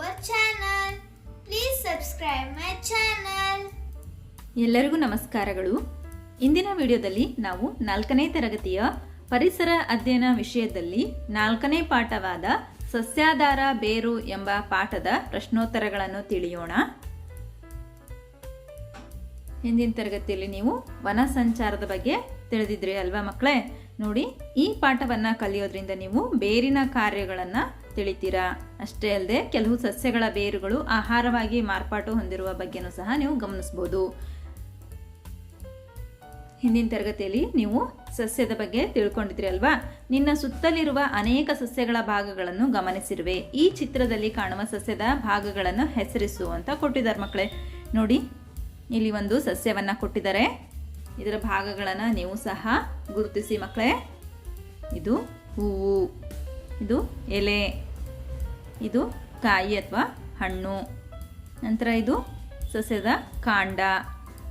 our channel. Please subscribe my channel. ಎಲ್ಲರಿಗೂ ನಮಸ್ಕಾರಗಳು ಇಂದಿನ ವಿಡಿಯೋದಲ್ಲಿ ನಾವು ನಾಲ್ಕನೇ ತರಗತಿಯ ಪರಿಸರ ಅಧ್ಯಯನ ವಿಷಯದಲ್ಲಿ ನಾಲ್ಕನೇ ಪಾಠವಾದ ಸಸ್ಯಾಧಾರ ಬೇರು ಎಂಬ ಪಾಠದ ಪ್ರಶ್ನೋತ್ತರಗಳನ್ನು ತಿಳಿಯೋಣ ಹಿಂದಿನ ತರಗತಿಯಲ್ಲಿ ನೀವು ವನ ಸಂಚಾರದ ಬಗ್ಗೆ ತಿಳಿದಿದ್ರಿ ಅಲ್ವಾ ಮಕ್ಕಳೇ ನೋಡಿ, ಈ ಪಾಠವನ್ನು ಕಲಿಯೋದ್ರಿಂದ ನೀವು ಬೇರಿನ ಕಾರ್ಯಗಳನ್ನ ತಿಳಿತೀರಾ? ಅಷ್ಟೇ ಅಲ್ಲದೆ ಕೆಲವು ಸಸ್ಯಗಳ ಬೇರುಗಳು ಆಹಾರವಾಗಿ ಮಾರ್ಪಾಟು ಹೊಂದಿರುವ ಬಗ್ಗೆನೂ ಸಹ ನೀವು ಗಮನಿಸ್ಬೋದು. ಹಿಂದಿನ ತರಗತಿಯಲ್ಲಿ ನೀವು ಸಸ್ಯದ ಬಗ್ಗೆ ತಿಳ್ಕೊಂಡಿದ್ರಿ ಅಲ್ವಾ? ನಿನ್ನ ಸುತ್ತಲಿರುವ ಅನೇಕ ಸಸ್ಯಗಳ ಭಾಗಗಳನ್ನು ಗಮನಿಸಿರುವೆ. ಈ ಚಿತ್ರದಲ್ಲಿ ಕಾಣುವ ಸಸ್ಯದ ಭಾಗಗಳನ್ನು ಹೆಸರಿಸು ಅಂತ ಕೊಟ್ಟಿದ್ದಾರೆ ಮಕ್ಕಳೇ. ನೋಡಿ, ಇಲ್ಲಿ ಒಂದು ಸಸ್ಯವನ್ನು ಕೊಟ್ಟಿದ್ದಾರೆ. ಇದರ ಭಾಗಗಳನ್ನು ನೀವು ಸಹ ಗುರುತಿಸಿ ಮಕ್ಕಳೇ. ಇದು ಹೂವು, ಇದು ಎಲೆ. ಇದು ಕಾಯಿ ಅಥವಾ ಹಣ್ಣು. ನಂತರ ಇದು ಸಸ್ಯದ ಕಾಂಡ.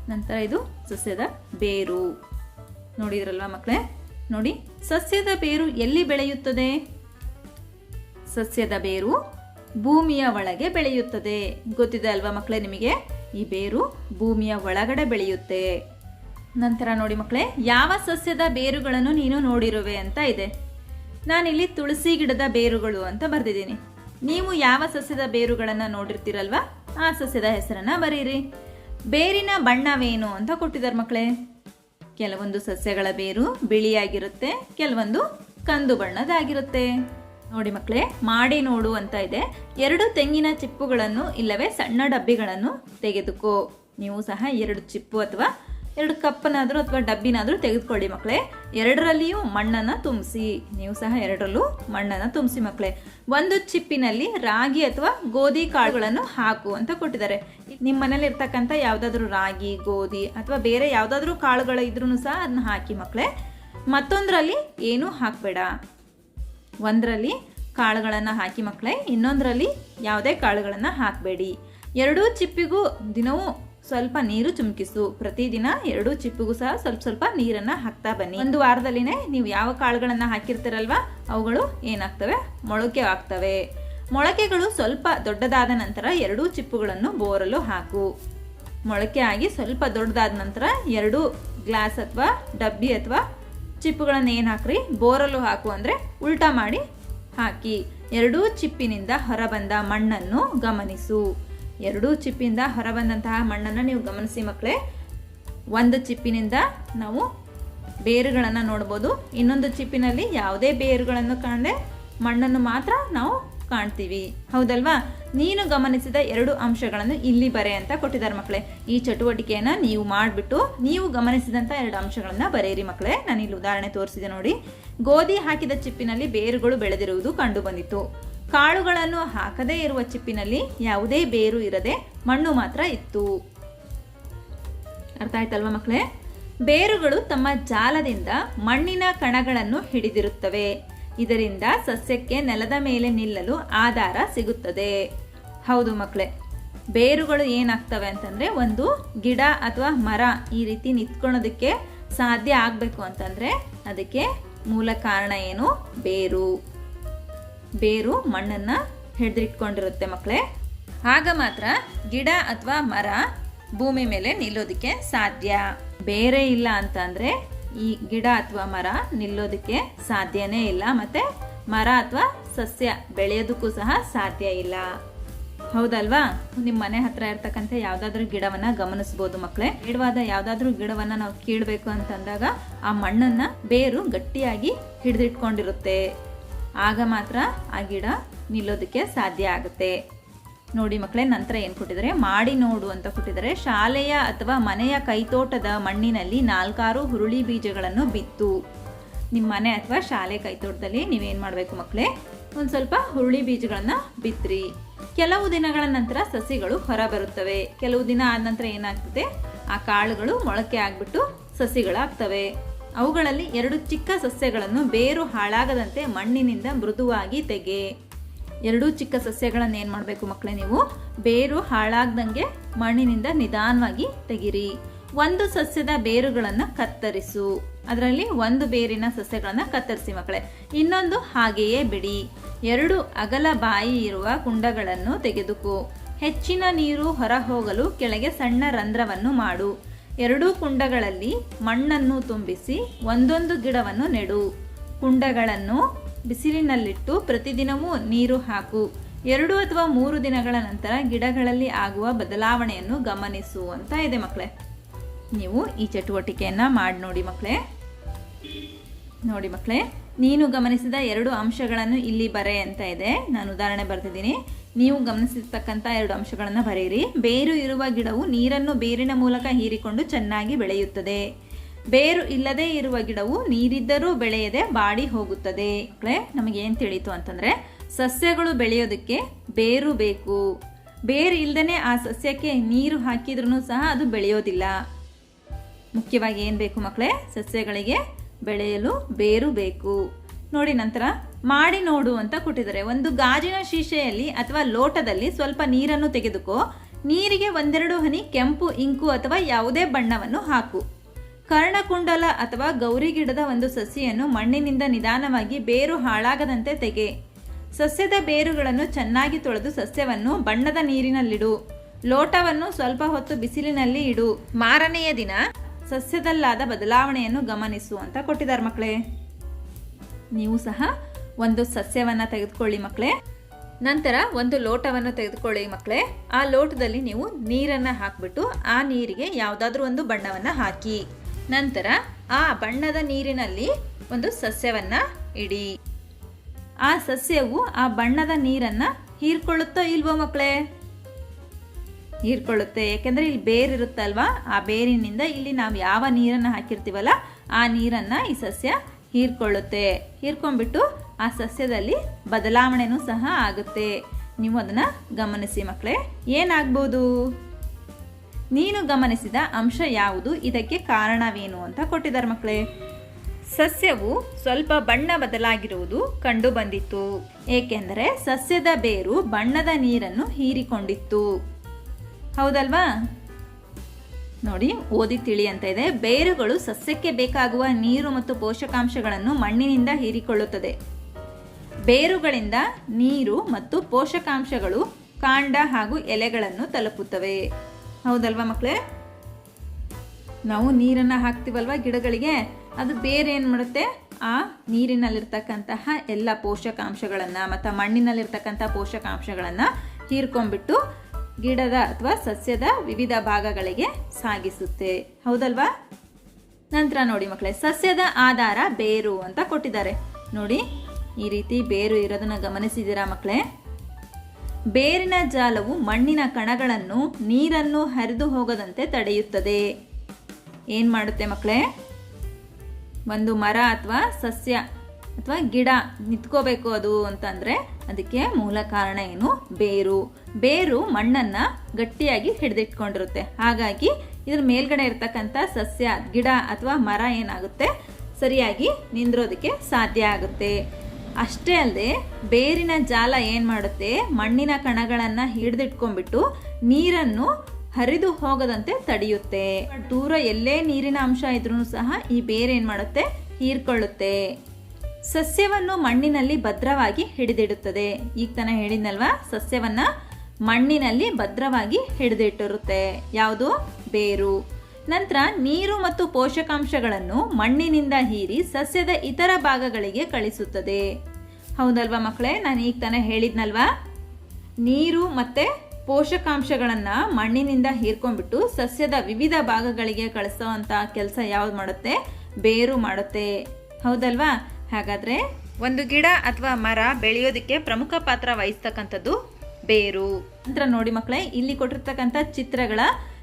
ನಂತರ ಇದು ಸಸ್ಯದ ಬೇರು. ನೋಡಿದ್ರಲ್ವ ಮಕ್ಕಳೇ? ನೋಡಿ, ಸಸ್ಯದ ಬೇರು ಎಲ್ಲಿ ಬೆಳೆಯುತ್ತದೆ? ಸಸ್ಯದ ಬೇರು ಭೂಮಿಯ ಒಳಗೆ ಬೆಳೆಯುತ್ತದೆ. ಗೊತ್ತಿದೆ ಅಲ್ವಾ ಮಕ್ಕಳೇ ನಿಮಗೆ? ಈ ಬೇರು ಭೂಮಿಯ ಒಳಗಡೆ ಬೆಳೆಯುತ್ತೆ. ನಂತರ ನೋಡಿ ಮಕ್ಕಳೇ, ಯಾವ ಸಸ್ಯದ ಬೇರುಗಳನ್ನು ನೀನು ನೋಡಿರುವೆ ಅಂತ ಇದೆ. ನಾನಿಲ್ಲಿ ತುಳಸಿ ಗಿಡದ ಬೇರುಗಳು ಅಂತ ಬರೆದಿದ್ದೀನಿ. ನೀವು ಯಾವ ಸಸ್ಯದ ಬೇರುಗಳನ್ನು ನೋಡಿರ್ತೀರಲ್ವಾ? ಆ ಸಸ್ಯದ ಹೆಸರನ್ನ ಬರೀರಿ. ಬೇರಿನ ಬಣ್ಣವೇನು ಅಂತ ಕೊಟ್ಟಿದ್ದಾರೆ ಮಕ್ಕಳೇ. ಕೆಲವೊಂದು ಸಸ್ಯಗಳ ಬೇರು ಬಿಳಿಯಾಗಿರುತ್ತೆ, ಕೆಲವೊಂದು ಕಂದು ಬಣ್ಣದಾಗಿರುತ್ತೆ ನೋಡಿ ಮಕ್ಕಳೇ, ಮಾಡಿ ನೋಡು ಅಂತ ಇದೆ. ಎರಡು ತೆಂಗಿನ ಚಿಪ್ಪುಗಳನ್ನು ಇಲ್ಲವೇ ಸಣ್ಣ ಡಬ್ಬಿಗಳನ್ನು ತೆಗೆದುಕೋ. ನೀವು ಸಹ ಎರಡು ಚಿಪ್ಪು ಅಥವಾ ಎರಡು ಕಪ್ಪನಾದರೂ ಅಥವಾ ಡಬ್ಬಿನಾದರೂ ತೆಗೆದುಕೊಳ್ಳಿ ಮಕ್ಕಳೇ. ಎರಡರಲ್ಲಿಯೂ ಮಣ್ಣನ್ನು ತುಂಬಿಸಿ. ನೀವು ಸಹ ಎರಡರಲ್ಲೂ ಮಣ್ಣನ್ನು ತುಂಬಿಸಿ ಮಕ್ಕಳೇ. ಒಂದು ಚಿಪ್ಪಿನಲ್ಲಿ ರಾಗಿ ಅಥವಾ ಗೋಧಿ ಕಾಳುಗಳನ್ನು ಹಾಕು ಅಂತ ಕೊಟ್ಟಿದ್ದಾರೆ. ನಿಮ್ಮ ಮನೇಲಿ ಇರ್ತಕ್ಕಂಥ ಯಾವುದಾದ್ರೂ ರಾಗಿ, ಗೋಧಿ ಅಥವಾ ಬೇರೆ ಯಾವುದಾದ್ರೂ ಕಾಳುಗಳು ಇದ್ರೂ ಸಹ ಅದನ್ನ ಹಾಕಿ ಮಕ್ಕಳೇ. ಮತ್ತೊಂದರಲ್ಲಿ ಏನೂ ಹಾಕಬೇಡ. ಒಂದರಲ್ಲಿ ಕಾಳುಗಳನ್ನು ಹಾಕಿ ಮಕ್ಕಳೇ. ಇನ್ನೊಂದರಲ್ಲಿ ಯಾವುದೇ ಕಾಳುಗಳನ್ನು ಹಾಕಬೇಡಿ. ಎರಡೂ ಚಿಪ್ಪಿಗೂ ದಿನವೂ ಸ್ವಲ್ಪ ನೀರು ಚುಮ್ಕಿಸು. ಪ್ರತಿದಿನ ಎರಡು ಚಿಪ್ಪಿಗೂ ಸಹ ಸ್ವಲ್ಪ ಸ್ವಲ್ಪ ನೀರನ್ನ ಹಾಕ್ತಾ ಬನ್ನಿ. ಒಂದು ವಾರದಲ್ಲಿನೇ ನೀವು ಯಾವ ಕಾಳುಗಳನ್ನ ಹಾಕಿರ್ತೀರಲ್ವಾ, ಅವುಗಳು ಏನಾಗ್ತವೆ? ಮೊಳಕೆ ಆಗ್ತವೆ. ಮೊಳಕೆಗಳು ಸ್ವಲ್ಪ ದೊಡ್ಡದಾದ ನಂತರ ಎರಡೂ ಚಿಪ್ಪುಗಳನ್ನು ಬೋರಲು ಹಾಕು. ಮೊಳಕೆ ಆಗಿ ಸ್ವಲ್ಪ ದೊಡ್ಡದಾದ ನಂತರ ಎರಡು ಗ್ಲಾಸ್ ಅಥವಾ ಡಬ್ಬಿ ಅಥವಾ ಚಿಪ್ಪುಗಳನ್ನು ಏನು ಹಾಕ್ರಿ? ಬೋರಲು ಹಾಕು ಅಂದರೆ ಉಲ್ಟಾ ಮಾಡಿ ಹಾಕಿ. ಎರಡೂ ಚಿಪ್ಪಿನಿಂದ ಹೊರಬಂದ ಮಣ್ಣನ್ನು ಗಮನಿಸು. ಎರಡೂ ಚಿಪ್ಪಿಂದ ಹೊರಬಂದಂತಹ ಮಣ್ಣನ್ನು ನೀವು ಗಮನಿಸಿ ಮಕ್ಕಳೇ. ಒಂದು ಚಿಪ್ಪಿನಿಂದ ನಾವು ಬೇರುಗಳನ್ನು ನೋಡ್ಬೋದು. ಇನ್ನೊಂದು ಚಿಪ್ಪಿನಲ್ಲಿ ಯಾವುದೇ ಬೇರುಗಳನ್ನು ಕಾಣದೆ ಮಣ್ಣನ್ನು ಮಾತ್ರ ನಾವು ಕಾಣ್ತೀವಿ. ಹೌದಲ್ವಾ? ನೀನು ಗಮನಿಸಿದ ಎರಡು ಅಂಶಗಳನ್ನು ಇಲ್ಲಿ ಬರೆ ಅಂತ ಕೊಟ್ಟಿದ್ದಾರೆ ಮಕ್ಕಳೇ. ಈ ಚಟುವಟಿಕೆಯನ್ನು ನೀವು ಮಾಡಿಬಿಟ್ಟು ನೀವು ಗಮನಿಸಿದಂಥ ಎರಡು ಅಂಶಗಳನ್ನು ಬರೆಯಿರಿ ಮಕ್ಕಳೇ. ನಾನು ಇಲ್ಲಿ ಉದಾಹರಣೆ ತೋರಿಸಿದೆ ನೋಡಿ. ಗೋಧಿ ಹಾಕಿದ ಚಿಪ್ಪಿನಲ್ಲಿ ಬೇರುಗಳು ಬೆಳೆದಿರುವುದು ಕಂಡು ಬಂದಿತ್ತು. ಕಾಳುಗಳನ್ನು ಹಾಕದೇ ಇರುವ ಚಿಪ್ಪಿನಲ್ಲಿ ಯಾವುದೇ ಬೇರು ಇರದೆ ಮಣ್ಣು ಮಾತ್ರ ಇತ್ತು. ಅರ್ಥ ಆಯ್ತಲ್ವಾ ಮಕ್ಕಳೇ ಬೇರುಗಳು ತಮ್ಮ ಜಾಲದಿಂದ ಮಣ್ಣಿನ ಕಣಗಳನ್ನು ಹಿಡಿದಿರುತ್ತವೆ. ಇದರಿಂದ ಸಸ್ಯಕ್ಕೆ ನೆಲದ ಮೇಲೆ ನಿಲ್ಲಲು ಆಧಾರ ಸಿಗುತ್ತದೆ. ಹೌದು ಮಕ್ಕಳೇ ಬೇರುಗಳು ಏನಾಗ್ತವೆ ಅಂತಂದ್ರೆ ಒಂದು ಗಿಡ ಅಥವಾ ಮರ ಈ ರೀತಿ ನಿಂತ್ಕೊಳ್ಳೋದಕ್ಕೆ ಸಾಧ್ಯ ಆಗಬೇಕು ಅಂತಂದ್ರೆ ಅದಕ್ಕೆ ಮೂಲ ಕಾರಣ ಏನು? ಬೇರು. ಬೇರು ಮಣ್ಣನ್ನು ಹಿಡಿದಿಟ್ಕೊಂಡಿರುತ್ತೆ ಮಕ್ಕಳೇ ಆಗ ಮಾತ್ರ ಗಿಡ ಅಥವಾ ಮರ ಭೂಮಿ ಮೇಲೆ ನಿಲ್ಲೋದಕ್ಕೆ ಸಾಧ್ಯ. ಬೇರೆ ಇಲ್ಲ ಅಂತಂದರೆ ಈ ಗಿಡ ಅಥವಾ ಮರ ನಿಲ್ಲೋದಕ್ಕೆ ಸಾಧ್ಯನೇ ಇಲ್ಲ ಮತ್ತೆ ಮರ ಅಥವಾ ಸಸ್ಯ ಬೆಳೆಯೋದಕ್ಕೂ ಸಹ ಸಾಧ್ಯ ಇಲ್ಲ. ಹೌದಲ್ವಾ? ನಿಮ್ಮ ಮನೆ ಹತ್ರ ಇರ್ತಕ್ಕಂಥ ಯಾವುದಾದ್ರೂ ಗಿಡವನ್ನ ಗಮನಿಸಬಹುದು ಮಕ್ಕಳೇ ಗಿಡವಾದ ಯಾವುದಾದ್ರೂ ಗಿಡವನ್ನ ನಾವು ಕೀಳ್ಬೇಕು ಅಂತಂದಾಗ ಆ ಮಣ್ಣನ್ನ ಬೇರು ಗಟ್ಟಿಯಾಗಿ ಹಿಡಿದಿಟ್ಕೊಂಡಿರುತ್ತೆ. ಆಗ ಮಾತ್ರ ಆ ಗಿಡ ನಿಲ್ಲೋದಕ್ಕೆ ಸಾಧ್ಯ ಆಗುತ್ತೆ. ನೋಡಿ ಮಕ್ಕಳೇ, ನಂತರ ಏನು ಕೊಟ್ಟಿದ್ದಾರೆ? ಮಾಡಿ ನೋಡು ಅಂತ ಕೊಟ್ಟಿದ್ದಾರೆ. ಶಾಲೆಯ ಅಥವಾ ಮನೆಯ ಕೈತೋಟದ ಮಣ್ಣಿನಲ್ಲಿ ನಾಲ್ಕಾರು ಹುರುಳಿ ಬೀಜಗಳನ್ನು ಬಿತ್ತು. ನಿಮ್ಮ ಮನೆ ಅಥವಾ ಶಾಲೆ ಕೈತೋಟದಲ್ಲಿ ನೀವೇನು ಮಾಡಬೇಕು ಮಕ್ಕಳೇ? ಒಂದು ಸ್ವಲ್ಪ ಹುರುಳಿ ಬೀಜಗಳನ್ನು ಬಿತ್ತ್ರಿ ಕೆಲವು ದಿನಗಳ ನಂತರ ಸಸಿಗಳು ಹೊರ ಬರುತ್ತವೆ ಕೆಲವು ದಿನ ಆದ ನಂತರ ಏನಾಗ್ತದೆ? ಆ ಕಾಳುಗಳು ಮೊಳಕೆ ಆಗಿಬಿಟ್ಟು ಸಸಿಗಳಾಗ್ತವೆ. ಅವುಗಳಲ್ಲಿ ಎರಡು ಚಿಕ್ಕ ಸಸ್ಯಗಳನ್ನು ಬೇರು ಹಾಳಾಗದಂತೆ ಮಣ್ಣಿನಿಂದ ಮೃದುವಾಗಿ ತೆಗೆ. ಎರಡೂ ಚಿಕ್ಕ ಸಸ್ಯಗಳನ್ನು ಏನು ಮಾಡಬೇಕು ಮಕ್ಕಳೇ ನೀವು? ಬೇರು ಹಾಳಾಗ್ದಂಗೆ ಮಣ್ಣಿನಿಂದ ನಿಧಾನವಾಗಿ ತೆಗಿರಿ. ಒಂದು ಸಸ್ಯದ ಬೇರುಗಳನ್ನು ಕತ್ತರಿಸು. ಅದರಲ್ಲಿ ಒಂದು ಬೇರಿನ ಸಸ್ಯಗಳನ್ನು ಕತ್ತರಿಸಿ ಮಕ್ಕಳೇ ಇನ್ನೊಂದು ಹಾಗೆಯೇ ಬಿಡಿ. ಎರಡು ಅಗಲ ಬಾಯಿ ಇರುವ ಕುಂಡಗಳನ್ನು ತೆಗೆದುಕೋ. ಹೆಚ್ಚಿನ ನೀರು ಹೊರಹೋಗಲು ಕೆಳಗೆ ಸಣ್ಣ ರಂಧ್ರವನ್ನು ಮಾಡು. ಎರಡೂ ಕುಂಡಗಳಲ್ಲಿ ಮಣ್ಣನ್ನು ತುಂಬಿಸಿ ಒಂದೊಂದು ಗಿಡವನ್ನು ನೆಡು. ಕುಂಡಗಳನ್ನು ಬಿಸಿಲಿನಲ್ಲಿಟ್ಟು ಪ್ರತಿದಿನವೂ ನೀರು ಹಾಕು. ಎರಡು ಅಥವಾ ಮೂರು ದಿನಗಳ ನಂತರ ಗಿಡಗಳಲ್ಲಿ ಆಗುವ ಬದಲಾವಣೆಯನ್ನು ಗಮನಿಸು ಅಂತ ಇದೆ ಮಕ್ಕಳೇ ನೀವು ಈ ಚಟುವಟಿಕೆಯನ್ನು ಮಾಡಿ ನೋಡಿ ಮಕ್ಕಳೇ ನೋಡಿ ಮಕ್ಕಳೇ, ನೀನು ಗಮನಿಸಿದ ಎರಡು ಅಂಶಗಳನ್ನು ಇಲ್ಲಿ ಬರೆ ಅಂತ ಇದೆ. ನಾನು ಉದಾಹರಣೆ ಬರ್ತಿದ್ದೀನಿ. ನೀವು ಗಮನಿಸಿರ್ತಕ್ಕಂಥ ಎರಡು ಅಂಶಗಳನ್ನು ಬರೆಯಿರಿ. ಬೇರು ಇರುವ ಗಿಡವು ನೀರನ್ನು ಬೇರಿನ ಮೂಲಕ ಹೀರಿಕೊಂಡು ಚೆನ್ನಾಗಿ ಬೆಳೆಯುತ್ತದೆ. ಬೇರು ಇಲ್ಲದೇ ಇರುವ ಗಿಡವು ನೀರಿದ್ದರೂ ಬೆಳೆಯದೆ ಬಾಡಿ ಹೋಗುತ್ತದೆ. ಮಕ್ಕಳೇ, ನಮಗೆ ಏನು ತಿಳಿತು ಅಂತಂದರೆ, ಸಸ್ಯಗಳು ಬೆಳೆಯೋದಕ್ಕೆ ಬೇರು ಬೇಕು. ಬೇರು ಇಲ್ಲದೇ ಆ ಸಸ್ಯಕ್ಕೆ ನೀರು ಹಾಕಿದ್ರೂ ಸಹ ಅದು ಬೆಳೆಯೋದಿಲ್ಲ. ಮುಖ್ಯವಾಗಿ ಏನು ಬೇಕು ಮಕ್ಕಳೇ, ಸಸ್ಯಗಳಿಗೆ ಬೆಳೆಯಲು ಬೇರು ಬೇಕು. ನೋಡಿ ನಂತರ, ಮಾಡಿ ನೋಡು ಅಂತ ಕೊಟ್ಟಿದ್ದಾರೆ. ಒಂದು ಗಾಜಿನ ಶೀಶೆಯಲ್ಲಿ ಅಥವಾ ಲೋಟದಲ್ಲಿ ಸ್ವಲ್ಪ ನೀರನ್ನು ತೆಗೆದುಕೋ. ನೀರಿಗೆ ಒಂದೆರಡು ಹನಿ ಕೆಂಪು, ಇಂಕು ಅಥವಾ ಯಾವುದೇ ಬಣ್ಣವನ್ನು ಹಾಕು. ಕರ್ಣಕುಂಡಲ ಅಥವಾ ಗೌರಿ ಗಿಡದ ಒಂದು ಸಸಿಯನ್ನು ಮಣ್ಣಿನಿಂದ ನಿಧಾನವಾಗಿ ಬೇರು ಹಾಳಾಗದಂತೆ ತೆಗೆ. ಸಸ್ಯದ ಬೇರುಗಳನ್ನು ಚೆನ್ನಾಗಿ ತೊಳೆದು ಸಸ್ಯವನ್ನು ಬಣ್ಣದ ನೀರಿನಲ್ಲಿಡು. ಲೋಟವನ್ನು ಸ್ವಲ್ಪ ಹೊತ್ತು ಬಿಸಿಲಿನಲ್ಲಿ ಇಡು. ಮಾರನೆಯ ದಿನ ಸಸ್ಯದಲ್ಲಾದ ಬದಲಾವಣೆಯನ್ನು ಗಮನಿಸು ಅಂತ ಕೊಟ್ಟಿದ್ದಾರೆ ಮಕ್ಕಳೇ. ನೀವು ಸಹ ಒಂದು ಸಸ್ಯವನ್ನು ತೆಗೆದುಕೊಳ್ಳಿ ಮಕ್ಕಳೇ. ನಂತರ ಒಂದು ಲೋಟವನ್ನು ತೆಗೆದುಕೊಳ್ಳಿ ಮಕ್ಕಳೇ. ಆ ಲೋಟದಲ್ಲಿ ನೀವು ನೀರನ್ನು ಹಾಕಿಬಿಟ್ಟು ಆ ನೀರಿಗೆ ಯಾವುದಾದ್ರೂ ಒಂದು ಬಣ್ಣವನ್ನು ಹಾಕಿ. ನಂತರ ಆ ಬಣ್ಣದ ನೀರಿನಲ್ಲಿ ಒಂದು ಸಸ್ಯವನ್ನು ಇಡಿ. ಆ ಸಸ್ಯವು ಆ ಬಣ್ಣದ ನೀರನ್ನು ಹೀರ್ಕೊಳ್ಳುತ್ತೋ ಇಲ್ವೋ ಮಕ್ಕಳೇ? ಹೀರ್ಕೊಳ್ಳುತ್ತೆ. ಯಾಕೆಂದರೆ ಇಲ್ಲಿ ಬೇರು ಇರುತ್ತಲ್ವಾ? ಆ ಬೇರಿನಿಂದ ಇಲ್ಲಿ ನಾವು ಯಾವ ನೀರನ್ನು ಹಾಕಿರ್ತೀವಲ್ಲ, ಆ ನೀರನ್ನು ಈ ಸಸ್ಯ ಹೀರ್ಕೊಳ್ಳುತ್ತೆ. ಹೀರ್ಕೊಂಡ್ಬಿಟ್ಟು ಆ ಸಸ್ಯದಲ್ಲಿ ಬದಲಾವಣೆನೂ ಸಹ ಆಗುತ್ತೆ. ನೀವು ಅದನ್ನು ಗಮನಿಸಿ ಮಕ್ಕಳೇ ಏನಾಗ್ಬೋದು? ನೀನು ಗಮನಿಸಿದ ಅಂಶ ಯಾವುದು? ಇದಕ್ಕೆ ಕಾರಣವೇನು ಅಂತ ಕೊಟ್ಟಿದ್ದಾರೆ ಮಕ್ಕಳೇ ಸಸ್ಯವು ಸ್ವಲ್ಪ ಬಣ್ಣ ಬದಲಾಗಿರುವುದು ಕಂಡುಬಂದಿತ್ತು. ಏಕೆಂದರೆ ಸಸ್ಯದ ಬೇರು ಬಣ್ಣದ ನೀರನ್ನು ಹೀರಿಕೊಂಡಿತ್ತು. ಹೌದಲ್ವಾ? ನೋಡಿ, ಓದಿ ತಿಳಿ ಅಂತ ಇದೆ. ಬೇರುಗಳು ಸಸ್ಯಕ್ಕೆ ಬೇಕಾಗುವ ನೀರು ಮತ್ತು ಪೋಷಕಾಂಶಗಳನ್ನು ಮಣ್ಣಿನಿಂದ ಹೀರಿಕೊಳ್ಳುತ್ತದೆ. ಬೇರುಗಳಿಂದ ನೀರು ಮತ್ತು ಪೋಷಕಾಂಶಗಳು ಕಾಂಡ ಹಾಗೂ ಎಲೆಗಳನ್ನು ತಲುಪುತ್ತವೆ. ಹೌದಲ್ವಾ ಮಕ್ಕಳೇ ನಾವು ನೀರನ್ನು ಹಾಕ್ತೀವಲ್ವ ಗಿಡಗಳಿಗೆ? ಅದು ಬೇರೆ ಏನು ಮಾಡುತ್ತೆ? ಆ ನೀರಿನಲ್ಲಿರ್ತಕ್ಕಂತಹ ಎಲ್ಲ ಪೋಷಕಾಂಶಗಳನ್ನು ಮತ್ತು ಮಣ್ಣಿನಲ್ಲಿರ್ತಕ್ಕಂಥ ಪೋಷಕಾಂಶಗಳನ್ನು ಹೀರ್ಕೊಂಡ್ಬಿಟ್ಟು ಗಿಡದ ಅಥವಾ ಸಸ್ಯದ ವಿವಿಧ ಭಾಗಗಳಿಗೆ ಸಾಗಿಸುತ್ತೆ. ಹೌದಲ್ವಾ? ನಂತರ ನೋಡಿ ಮಕ್ಕಳೇ, ಸಸ್ಯದ ಆಧಾರ ಬೇರು ಅಂತ ಕೊಟ್ಟಿದ್ದಾರೆ. ನೋಡಿ, ಈ ರೀತಿ ಬೇರು ಇರೋದನ್ನ ಗಮನಿಸಿದ್ದೀರಾ ಮಕ್ಕಳೇ? ಬೇರಿನ ಜಾಲವು ಮಣ್ಣಿನ ಕಣಗಳನ್ನು, ನೀರನ್ನು ಹರಿದು ಹೋಗದಂತೆ ತಡೆಯುತ್ತದೆ. ಏನು ಮಾಡುತ್ತೆ ಮಕ್ಕಳೇ? ಒಂದು ಮರ ಅಥವಾ ಸಸ್ಯ ಅಥವಾ ಗಿಡ ನಿಂತ್ಕೋಬೇಕು ಅದು ಅಂತಂದರೆ ಅದಕ್ಕೆ ಮೂಲ ಕಾರಣ ಏನು? ಬೇರು. ಬೇರು ಮಣ್ಣನ್ನು ಗಟ್ಟಿಯಾಗಿ ಹಿಡಿದಿಟ್ಕೊಂಡಿರುತ್ತೆ. ಹಾಗಾಗಿ ಇದ್ರ ಮೇಲ್ಗಡೆ ಇರ್ತಕ್ಕಂಥ ಸಸ್ಯ, ಗಿಡ ಅಥವಾ ಮರ ಏನಾಗುತ್ತೆ? ಸರಿಯಾಗಿ ನಿಂದ್ರೋದಕ್ಕೆ ಸಾಧ್ಯ ಆಗುತ್ತೆ. ಅಷ್ಟೇ ಅಲ್ಲದೆ ಬೇರಿನ ಜಾಲ ಏನು ಮಾಡುತ್ತೆ? ಮಣ್ಣಿನ ಕಣಗಳನ್ನು ಹಿಡಿದಿಟ್ಕೊಂಡ್ಬಿಟ್ಟು ನೀರನ್ನು ಹರಿದು ಹೋಗದಂತೆ ತಡೆಯುತ್ತೆ. ದೂರ ಎಲ್ಲೇ ನೀರಿನ ಅಂಶ ಇದ್ರೂ ಸಹ ಈ ಬೇರೆ ಏನು ಮಾಡುತ್ತೆ? ಹೀರ್ಕೊಳ್ಳುತ್ತೆ. ಸಸ್ಯವನ್ನು ಮಣ್ಣಿನಲ್ಲಿ ಭದ್ರವಾಗಿ ಹಿಡಿದಿಡುತ್ತದೆ. ಈಗ ತನ ಹೇಳಿದ್ನಲ್ವಾ? ಸಸ್ಯವನ್ನ ಮಣ್ಣಿನಲ್ಲಿ ಭದ್ರವಾಗಿ ಹಿಡಿದಿಟ್ಟಿರುತ್ತೆ. ಯಾವುದು? ಬೇರು. ನಂತರ ನೀರು ಮತ್ತು ಪೋಷಕಾಂಶಗಳನ್ನು ಮಣ್ಣಿನಿಂದ ಹೀರಿ ಸಸ್ಯದ ಇತರ ಭಾಗಗಳಿಗೆ ಕಳಿಸುತ್ತದೆ. ಹೌದಲ್ವಾ ಮಕ್ಕಳೇ? ನಾನು ಈಗ ತಾನೇ ಹೇಳಿದ್ನಲ್ವಾ? ನೀರು ಮತ್ತು ಪೋಷಕಾಂಶಗಳನ್ನು ಮಣ್ಣಿನಿಂದ ಹೀರ್ಕೊಂಡ್ಬಿಟ್ಟು ಸಸ್ಯದ ವಿವಿಧ ಭಾಗಗಳಿಗೆ ಕಳಿಸೋವಂಥ ಕೆಲಸ ಯಾವ್ದು ಮಾಡುತ್ತೆ? ಬೇರು ಮಾಡುತ್ತೆ. ಹೌದಲ್ವಾ? ಹಾಗಾದರೆ ಒಂದು ಗಿಡ ಅಥವಾ ಮರ ಬೆಳೆಯೋದಕ್ಕೆ ಪ್ರಮುಖ ಪಾತ್ರ ವಹಿಸ್ತಕ್ಕಂಥದ್ದು ಬೇರು. ನಂತರ ನೋಡಿ ಮಕ್ಕಳೇ, ಇಲ್ಲಿ ಕೊಟ್ಟಿರ್ತಕ್ಕಂಥ ಚಿತ್ರಗಳ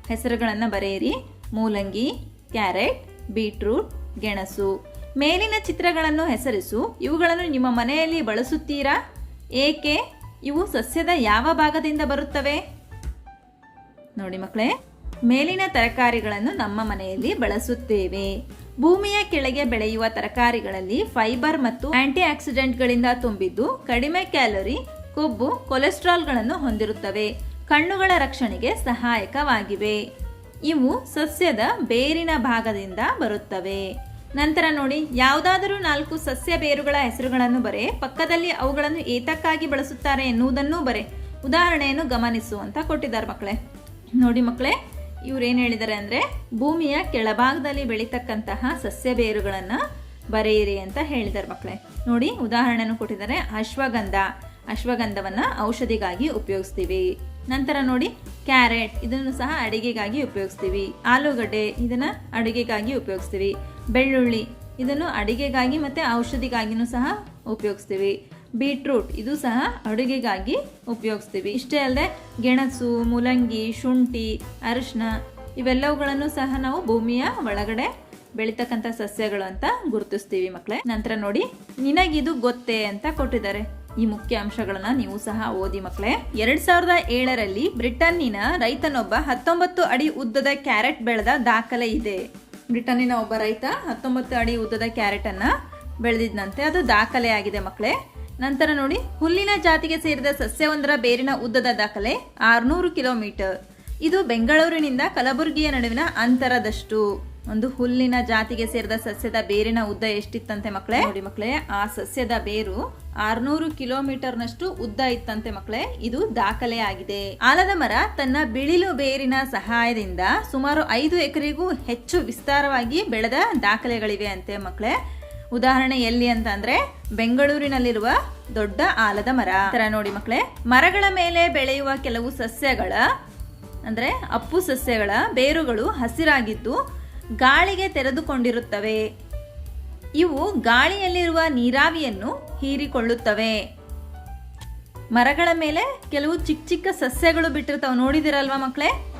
ಹೆಸರುಗಳನ್ನು ಬರೆಯಿರಿ. ಮೂಲಂಗಿ, ಕ್ಯಾರೆಟ್, ಬೀಟ್ರೂಟ್, ಗೆಣಸು. ಮೇಲಿನ ಚಿತ್ರಗಳನ್ನು ಹೆಸರಿಸು. ಇವುಗಳನ್ನು ನಿಮ್ಮ ಮನೆಯಲ್ಲಿ ಬಳಸುತ್ತೀರಾ? ಏಕೆ? ಇವು ಸಸ್ಯದ ಯಾವ ಭಾಗದಿಂದ ಬರುತ್ತವೆ? ನೋಡಿ ಮಕ್ಕಳೇ, ಮೇಲಿನ ತರಕಾರಿಗಳನ್ನು ನಮ್ಮ ಮನೆಯಲ್ಲಿ ಬಳಸುತ್ತೇವೆ. ಭೂಮಿಯ ಕೆಳಗೆ ಬೆಳೆಯುವ ತರಕಾರಿಗಳಲ್ಲಿ ಫೈಬರ್ ಮತ್ತು ಆಂಟಿ ಆಕ್ಸಿಡೆಂಟ್ಗಳಿಂದ ತುಂಬಿದ್ದು ಕಡಿಮೆ ಕ್ಯಾಲೋರಿ, ಕೊಬ್ಬು, ಕೊಲೆಸ್ಟ್ರಾಲ್ಗಳನ್ನು ಹೊಂದಿರುತ್ತವೆ. ಕಣ್ಣುಗಳ ರಕ್ಷಣೆಗೆ ಸಹಾಯಕವಾಗಿವೆ. ಇವು ಸಸ್ಯದ ಬೇರಿನ ಭಾಗದಿಂದ ಬರುತ್ತವೆ. ನಂತರ ನೋಡಿ, ಯಾವುದಾದರೂ ನಾಲ್ಕು ಸಸ್ಯ ಬೇರುಗಳ ಹೆಸರುಗಳನ್ನು ಬರೆ, ಪಕ್ಕದಲ್ಲಿ ಅವುಗಳನ್ನು ಏತಕ್ಕಾಗಿ ಬಳಸುತ್ತಾರೆ ಎನ್ನುವುದನ್ನೂ ಬರೆ. ಉದಾಹರಣೆಯನ್ನು ಗಮನಿಸು ಅಂತ ಕೊಟ್ಟಿದ್ದಾರೆ ಮಕ್ಕಳೇ. ನೋಡಿ ಮಕ್ಕಳೇ ಇವ್ರು ಏನು ಹೇಳಿದ್ದಾರೆ ಅಂದರೆ, ಭೂಮಿಯ ಕೆಳಭಾಗದಲ್ಲಿ ಬೆಳೀತಕ್ಕಂತಹ ಸಸ್ಯ ಬೇರುಗಳನ್ನು ಬರೆಯಿರಿ ಅಂತ ಹೇಳಿದ್ದಾರೆ ಮಕ್ಕಳೇ ನೋಡಿ ಉದಾಹರಣೆಯನ್ನು ಕೊಟ್ಟಿದ್ದಾರೆ. ಅಶ್ವಗಂಧ. ಅಶ್ವಗಂಧವನ್ನು ಔಷಧಿಗಾಗಿ ಉಪಯೋಗಿಸ್ತೀವಿ. ನಂತರ ನೋಡಿ, ಕ್ಯಾರೆಟ್. ಇದನ್ನು ಸಹ ಅಡಿಗೆಗಾಗಿ ಉಪಯೋಗಿಸ್ತೀವಿ. ಆಲೂಗಡ್ಡೆ. ಇದನ್ನು ಅಡುಗೆಗಾಗಿ ಉಪಯೋಗಿಸ್ತೀವಿ. ಬೆಳ್ಳುಳ್ಳಿ. ಇದನ್ನು ಅಡಿಗೆಗಾಗಿ ಮತ್ತು ಔಷಧಿಗಾಗಿಯೂ ಸಹ ಉಪಯೋಗಿಸ್ತೀವಿ. ಬೀಟ್ರೂಟ್. ಇದು ಸಹ ಅಡುಗೆಗಾಗಿ ಉಪಯೋಗಿಸ್ತೀವಿ. ಇಷ್ಟೇ ಅಲ್ಲದೆ ಗೆಣಸು, ಮೂಲಂಗಿ, ಶುಂಠಿ, ಅರಿಶಿನ ಇವೆಲ್ಲವುಗಳನ್ನು ಸಹ ನಾವು ಭೂಮಿಯ ಒಳಗಡೆ ಬೆಳೀತಕ್ಕಂಥ ಸಸ್ಯಗಳು ಅಂತ ಗುರುತಿಸ್ತೀವಿ ಮಕ್ಕಳೇ ನಂತರ ನೋಡಿ, ನಿನಗಿದು ಗೊತ್ತೇ ಅಂತ ಕೊಟ್ಟಿದ್ದಾರೆ. ಈ ಮುಖ್ಯ ಅಂಶಗಳನ್ನ ನೀವು ಸಹ ಓದಿ ಮಕ್ಕಳೇ ಎರಡ್ ಸಾವಿರದ ಏಳರಲ್ಲಿ ಬ್ರಿಟನ್ನಿನ ರೈತನೊಬ್ಬ ಹತ್ತೊಂಬತ್ತು ಅಡಿ ಉದ್ದದ ಕ್ಯಾರೆಟ್ ಬೆಳೆದ ದಾಖಲೆ ಇದೆ. ಬ್ರಿಟನ್ನಿನ ಒಬ್ಬ ರೈತ ಹತ್ತೊಂಬತ್ತು ಅಡಿ ಉದ್ದದ ಕ್ಯಾರೆಟ್ ಅನ್ನ ಬೆಳೆದಿದ್ದಂತೆ ಅದು ದಾಖಲೆ ಆಗಿದೆ ಮಕ್ಕಳೇ ನಂತರ ನೋಡಿ, ಹುಲ್ಲಿನ ಜಾತಿಗೆ ಸೇರಿದ ಸಸ್ಯವೊಂದರ ಬೇರಿನ ಉದ್ದದ ದಾಖಲೆ, ಆರುನೂರು ಕಿಲೋಮೀಟರ್. ಇದು ಬೆಂಗಳೂರಿನಿಂದ ಕಲಬುರಗಿಯ ನಡುವಿನ ಅಂತರದಷ್ಟು. ಒಂದು ಹುಲ್ಲಿನ ಜಾತಿಗೆ ಸೇರಿದ ಸಸ್ಯದ ಬೇರಿನ ಉದ್ದ ಎಷ್ಟಿತ್ತಂತೆ ಮಕ್ಕಳೇ? ನೋಡಿ ಮಕ್ಕಳೇ, ಆ ಸಸ್ಯದ ಬೇರು ಆರ್ನೂರು ಕಿಲೋಮೀಟರ್ನಷ್ಟು ಉದ್ದ ಇತ್ತಂತೆ ಮಕ್ಕಳೇ. ಇದು ದಾಖಲೆ ಆಗಿದೆ. ಆಲದ ಮರ ತನ್ನ ಬಿಳಿಲು ಬೇರಿನ ಸಹಾಯದಿಂದ ಸುಮಾರು ಐದು ಎಕರೆಗೂ ಹೆಚ್ಚು ವಿಸ್ತಾರವಾಗಿ ಬೆಳೆದ ದಾಖಲೆಗಳಿವೆ ಅಂತೆ ಮಕ್ಕಳೇ. ಉದಾಹರಣೆ ಎಲ್ಲಿ ಅಂತ ಅಂದ್ರೆ ಬೆಂಗಳೂರಿನಲ್ಲಿರುವ ದೊಡ್ಡ ಆಲದ ಮರ. ತರ ನೋಡಿ ಮಕ್ಕಳೇ ಮರಗಳ ಮೇಲೆ ಬೆಳೆಯುವ ಕೆಲವು ಸಸ್ಯಗಳ, ಅಂದ್ರೆ ಅಪ್ಪು ಸಸ್ಯಗಳ ಬೇರುಗಳು ಹಸಿರಾಗಿದ್ದು ಗಾಳಿಗೆ ತೆರೆದುಕೊಂಡಿರುತ್ತವೆ. ಇವು ಗಾಳಿಯಲ್ಲಿರುವ ನೀರಾವಿಯನ್ನು ಹೀರಿಕೊಳ್ಳುತ್ತವೆ. ಮರಗಳ ಮೇಲೆ ಕೆಲವು ಚಿಕ್ಕ ಚಿಕ್ಕ ಸಸ್ಯಗಳು ಬಿಟ್ಟಿರ್ತಾವೆ. ನೋಡಿದಿರಲ್ವಾ ಮಕ್ಕಳೇ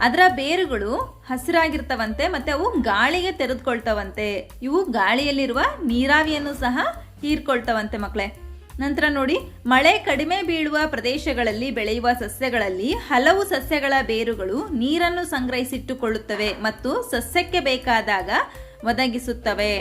ಅದರ ಬೇರುಗಳು ಹಸಿರಾಗಿರ್ತವಂತೆ ಮತ್ತೆ ಅವು ಗಾಳಿಗೆ ತೆರೆದುಕೊಳ್ತವಂತೆ. ಇವು ಗಾಳಿಯಲ್ಲಿರುವ ನೀರಾವಿಯನ್ನು ಸಹ ಹೀರ್ಕೊಳ್ತವಂತೆ ಮಕ್ಕಳೇ ನಂತರ ನೋಡಿ, ಮಳೆ ಕಡಿಮೆ ಬೀಳುವ ಪ್ರದೇಶಗಳಲ್ಲಿ ಬೆಳೆಯುವ ಸಸ್ಯಗಳಲ್ಲಿ ಹಲವು ಸಸ್ಯಗಳ ಬೇರುಗಳು ನೀರನ್ನು ಸಂಗ್ರಹಿಸಿಟ್ಟುಕೊಳ್ಳುತ್ತವೆ ಮತ್ತು ಸಸ್ಯಕ್ಕೆ ಬೇಕಾದಾಗ ಒದಗಿಸುತ್ತವೆ.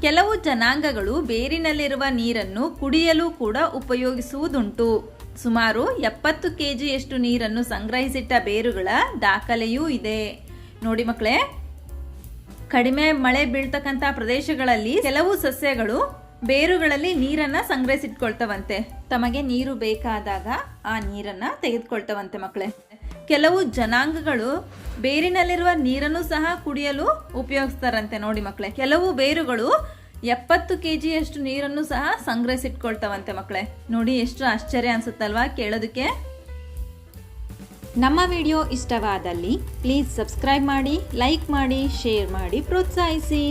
ಕೆಲವು ಜನಾಂಗಗಳು ಬೇರಿನಲ್ಲಿರುವ ನೀರನ್ನು ಕುಡಿಯಲು ಕೂಡ ಉಪಯೋಗಿಸುವುದುಂಟು. ಸುಮಾರು ಎಪ್ಪತ್ತು ಕೆ ಜಿಯಷ್ಟು ನೀರನ್ನು ಸಂಗ್ರಹಿಸಿಟ್ಟ ಬೇರುಗಳ ದಾಖಲೆಯೂ ಇದೆ. ನೋಡಿ ಮಕ್ಕಳೇ, ಕಡಿಮೆ ಮಳೆ ಬೀಳ್ತಕ್ಕಂಥ ಪ್ರದೇಶಗಳಲ್ಲಿ ಕೆಲವು ಸಸ್ಯಗಳು ಬೇರುಗಳಲ್ಲಿ ನೀರನ್ನು ಸಂಗ್ರಹಿಸಿಟ್ಕೊಳ್ತವಂತೆ. ತಮಗೆ ನೀರು ಬೇಕಾದಾಗ ಆ ನೀರನ್ನು ತೆಗೆದುಕೊಳ್ತವಂತೆ ಮಕ್ಕಳೇ. ಕೆಲವು ಜನಾಂಗಗಳು ಬೇರಿನಲ್ಲಿರುವ ನೀರನ್ನು ಸಹ ಕುಡಿಯಲು ಉಪಯೋಗಿಸ್ತಾರಂತೆ ನೋಡಿ ಮಕ್ಕಳೇ. ಕೆಲವು ಬೇರುಗಳು ಎಪ್ಪತ್ತು ಕೆ ಜಿಯಷ್ಟು ನೀರನ್ನು ಸಹ ಸಂಗ್ರಹಿಸಿಟ್ಕೊಳ್ತಾವಂತೆ ಮಕ್ಕಳೇ. ನೋಡಿ, ಎಷ್ಟು ಆಶ್ಚರ್ಯ ಅನಿಸುತ್ತಲ್ವಾ ಕೇಳೋದಕ್ಕೆ? ನಮ್ಮ ವಿಡಿಯೋ ಇಷ್ಟವಾದಲ್ಲಿ ಪ್ಲೀಸ್ ಸಬ್ಸ್ಕ್ರೈಬ್ ಮಾಡಿ, ಲೈಕ್ ಮಾಡಿ, ಶೇರ್ ಮಾಡಿ, ಪ್ರೋತ್ಸಾಹಿಸಿ.